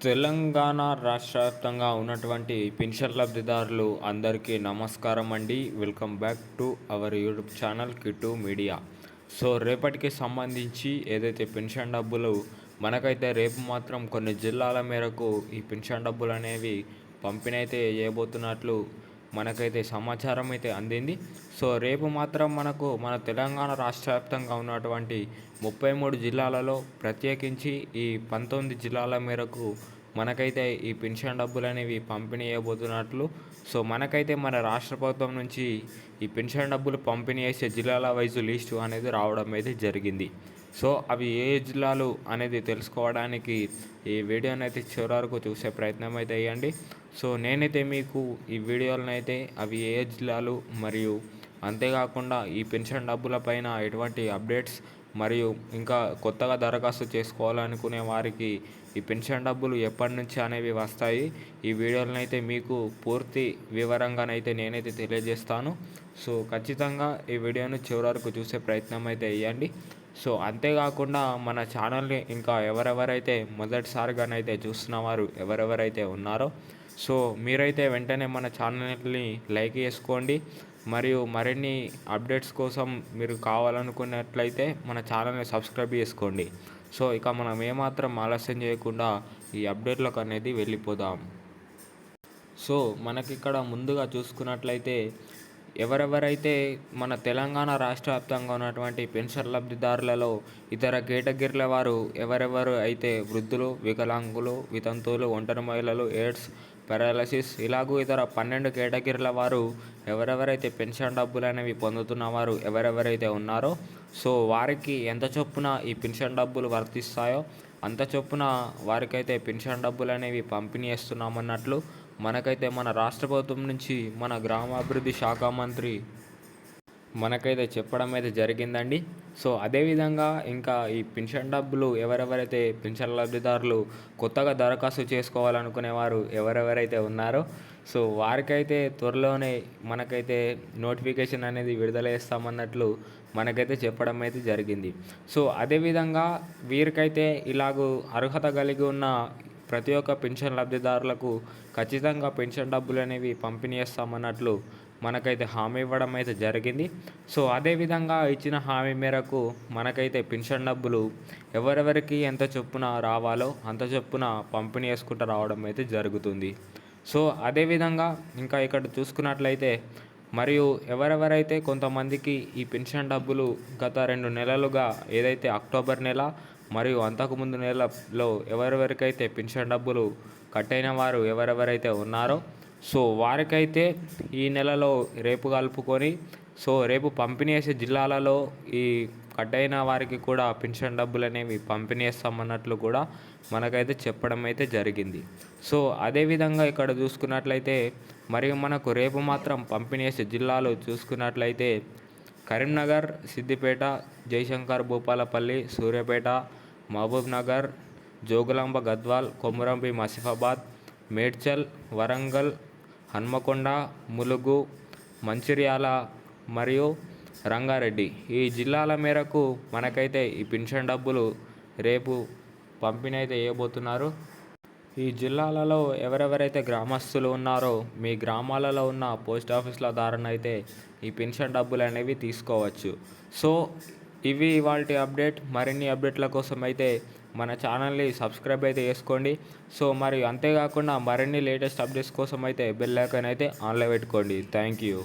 తెలంగాణ రాష్ట్ర వ్యాప్తంగా ఉన్నటువంటి పెన్షన్ లబ్ధిదారులు అందరికీ నమస్కారం అండి. Welcome back to our YouTube channel Kittu media so రేపటికి సంబంధించి ఏదైతే పెన్షన్ డబ్బులు మనకైతే రేపు మాత్రం కొన్ని జిల్లాల మేరకు ఈ పెన్షన్ డబ్బులు అనేవి పంపిణీ అయితే చేయబోతున్నట్లు మనకైతే సమాచారం అయితే అందింది. సో రేపు మాత్రం మనకు మన తెలంగాణ రాష్ట్ర వ్యాప్తంగా ఉన్నటువంటి ముప్పై మూడు జిల్లాలలో ప్రత్యేకించి ఈ పంతొమ్మిది జిల్లాల మేరకు మనకైతే ఈ పెన్షన్ డబ్బులు అనేవి పంపిణీ చేయబోతున్నట్లు. సో మనకైతే మన రాష్ట్ర ప్రభుత్వం నుంచి ఈ పెన్షన్ డబ్బులు పంపిణీ చేసే జిల్లాల వైజు లిస్టు అనేది రావడం అయితే జరిగింది. సో అవి ఏ జిల్లాలు అనేది తెలుసుకోవడానికి ఈ వీడియోని అయితే చివరి వరకు చూసే ప్రయత్నం అయితే చేయండి. సో నేనైతే మీకు ఈ వీడియోలను అయితే అవి ఏ జిల్లాలు మరియు అంతేకాకుండా ఈ పెన్షన్ డబ్బులపైన ఎటువంటి అప్డేట్స్ మరియు ఇంకా కొత్తగా దరఖాస్తు చేసుకోవాలనుకునే వారికి ఈ పెన్షన్ డబ్బులు ఎప్పటి నుంచి అనేవి వస్తాయి? ఈ వీడియోలనైతే మీకు పూర్తి వివరంగానైతే నేనైతే తెలియజేస్తాను. సో ఖచ్చితంగా ఈ వీడియోను చివరి వరకు చూసే ప్రయత్నం అయితే వేయండి సో అంతేకాకుండా మన ఛానల్ని ఇంకా ఎవరెవరైతే మొదటిసారిగానైతే చూస్తున్న వారు ఎవరెవరైతే ఉన్నారో సో మీరైతే వెంటనే మన ఛానల్ని లైక్ చేసుకోండి. మరియు మరిన్ని అప్డేట్స్ కోసం మీరు కావాలనుకున్నట్లయితే మన ఛానల్ని సబ్స్క్రైబ్ చేసుకోండి. సో ఇక మనం ఏమాత్రం ఆలస్యం చేయకుండా ఈ అప్డేట్లకు అనేది వెళ్ళిపోదాం. సో మనకి ఇక్కడ ముందుగా చూసుకున్నట్లయితే ఎవరెవరైతే మన తెలంగాణ రాష్ట్ర వ్యాప్తంగా ఉన్నటువంటి పెన్షన్ లబ్ధిదారులలో ఇతర కేటగిరీల వారు ఎవరెవరు అయితే వృద్ధులు వికలాంగులు వితంతువులు ఒంటరి మహిళలు ఎయిడ్స్ పెరాలసిస్ ఇలాగూ ఇతర పన్నెండు కేటగిరీల వారు ఎవరెవరైతే పెన్షన్ డబ్బులు అనేవి పొందుతున్నవారు ఎవరెవరైతే ఉన్నారో సో వారికి ఎంత చొప్పున ఈ పెన్షన్ డబ్బులు వర్తిస్తాయో అంత చొప్పున వారికైతే పెన్షన్ డబ్బులు అనేవి పంపిణీ చేస్తున్నామన్నట్లు మనకైతే మన రాష్ట్ర ప్రభుత్వం నుంచి మన గ్రామాభివృద్ధి శాఖ మంత్రి మనకైతే చెప్పడం అయితే జరిగిందండి. సో అదేవిధంగా ఇంకా ఈ పెన్షన్ డబ్బులు ఎవరెవరైతే పెన్షన్ లబ్ధిదారులు కొత్తగా దరఖాస్తు చేసుకోవాలనుకునే వారు ఎవరెవరైతే ఉన్నారో సో వారికైతే త్వరలోనే మనకైతే నోటిఫికేషన్ అనేది విడుదల చేస్తామన్నట్లు మనకైతే చెప్పడం అయితే జరిగింది. సో అదేవిధంగా వీరికైతే ఇలాగూ అర్హత కలిగి ఉన్న ప్రతి ఒక్క పెన్షన్ లబ్ధిదారులకు ఖచ్చితంగా పెన్షన్ డబ్బులు అనేవి పంపిణీ చేస్తామన్నట్లు మనకైతే హామీ ఇవ్వడం అయితే జరిగింది. సో అదేవిధంగా ఇచ్చిన హామీ మేరకు మనకైతే పెన్షన్ డబ్బులు ఎవరెవరికి ఎంత చొప్పున రావాలో అంత చొప్పున పంపిణీ చేసుకుంటూ రావడం అయితే జరుగుతుంది. సో అదేవిధంగా ఇంకా ఇక్కడ చూసుకున్నట్లయితే మరియు ఎవరెవరైతే కొంతమందికి ఈ పెన్షన్ డబ్బులు గత రెండు నెలలుగా ఏదైతే అక్టోబర్ నెల మరియు అంతకుముందు నెలలో ఎవరెవరికైతే పెన్షన్ డబ్బులు కట్ అయిన వారు ఎవరెవరైతే ఉన్నారో సో వారికైతే ఈ నెలలో రేపు కలుపుకొని సో రేపు పంపిణీ చేసే జిల్లాలలో ఈ కట్ అయిన వారికి కూడా పెన్షన్ డబ్బులు అనేవి పంపిణీ చేస్తామన్నట్లు కూడా మనకైతే చెప్పడం అయితే జరిగింది. సో అదేవిధంగా ఇక్కడ చూసుకున్నట్లయితే మరియు మనకు రేపు మాత్రం పంపిణీ చేసే జిల్లాలు చూసుకున్నట్లయితే కరీంనగర్ సిద్దిపేట జయశంకర్ భూపాలపల్లి సూర్యాపేట మహబూబ్నగర్ జోగులాంబ గద్వాల్ కొమురంభి మసిఫాబాద్ మేడ్చల్ వరంగల్ హన్మకొండ ములుగు మంచిర్యాల మరియు రంగారెడ్డి. ఈ జిల్లాల మేరకు మనకైతే ఈ పెన్షన్ డబ్బులు రేపు పంపిణీ అయితే వేయబోతున్నారు ఈ జిల్లాలలో ఎవరెవరైతే గ్రామస్తులు ఉన్నారో మీ గ్రామాలలో ఉన్న పోస్ట్ ఆఫీసుల ద్వారా అయితే ఈ పెన్షన్ డబ్బులు అనేవి తీసుకోవచ్చు. సో ఇవి ఇవాళ అప్డేట్ మరిన్ని అప్డేట్ల కోసం అయితే మన ఛానల్ని సబ్స్క్రైబ్ అయితే చేసుకోండి. సో మరి అంతేకాకుండా మరిన్ని లేటెస్ట్ అప్డేట్స్ కోసం అయితే బెల్ ఐకాన్ అయితే ఆన్లో పెట్టుకోండి. Thank you.